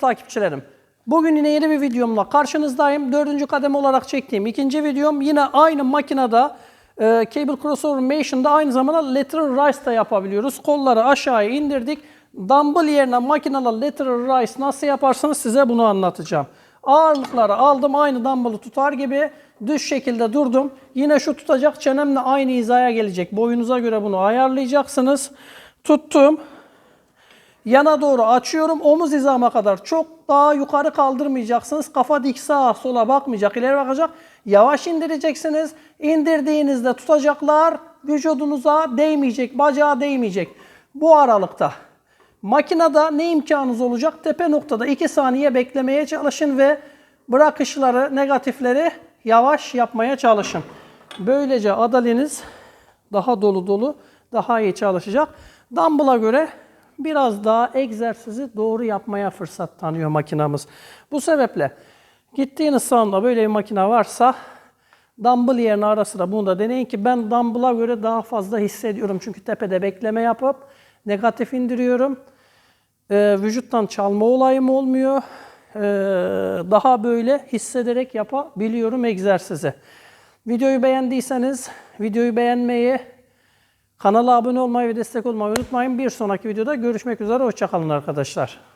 takipçilerim. Bugün yine yeni bir videomla karşınızdayım. Dördüncü kademe olarak çektiğim ikinci videom. Yine aynı makinede e, Cable Crossover Mation'da aynı zamanda lateral rise da yapabiliyoruz. Kolları aşağıya indirdik. Dumbbell yerine makinede lateral rise nasıl yaparsınız size bunu anlatacağım. Ağırlıkları aldım aynı dumbbell'ı tutar gibi düz şekilde durdum. Yine şu tutacak çenemle aynı hizaya gelecek. Boyunuza göre bunu ayarlayacaksınız. Tuttum. Yana doğru açıyorum. Omuz hizama kadar. Çok daha yukarı kaldırmayacaksınız. Kafa dik sağa sola bakmayacak. ileri bakacak. Yavaş indireceksiniz. İndirdiğinizde tutacaklar. Vücudunuza değmeyecek. Bacağa değmeyecek. Bu aralıkta. Makinede ne imkanınız olacak? Tepe noktada 2 saniye beklemeye çalışın ve bırakışları, negatifleri yavaş yapmaya çalışın. Böylece adaliniz daha dolu dolu, daha iyi çalışacak. Dumbbell'a göre biraz daha egzersizi doğru yapmaya fırsat tanıyor makinamız. Bu sebeple gittiğiniz salonda böyle bir makine varsa dumbbell yerine ara sıra bunu da deneyin ki ben dumbbell'a göre daha fazla hissediyorum. Çünkü tepede bekleme yapıp negatif indiriyorum. Ee, vücuttan çalma olayım olmuyor. Ee, daha böyle hissederek yapabiliyorum egzersizi. Videoyu beğendiyseniz videoyu beğenmeyi, kanala abone olmayı ve destek olmayı unutmayın. Bir sonraki videoda görüşmek üzere. Hoşçakalın arkadaşlar.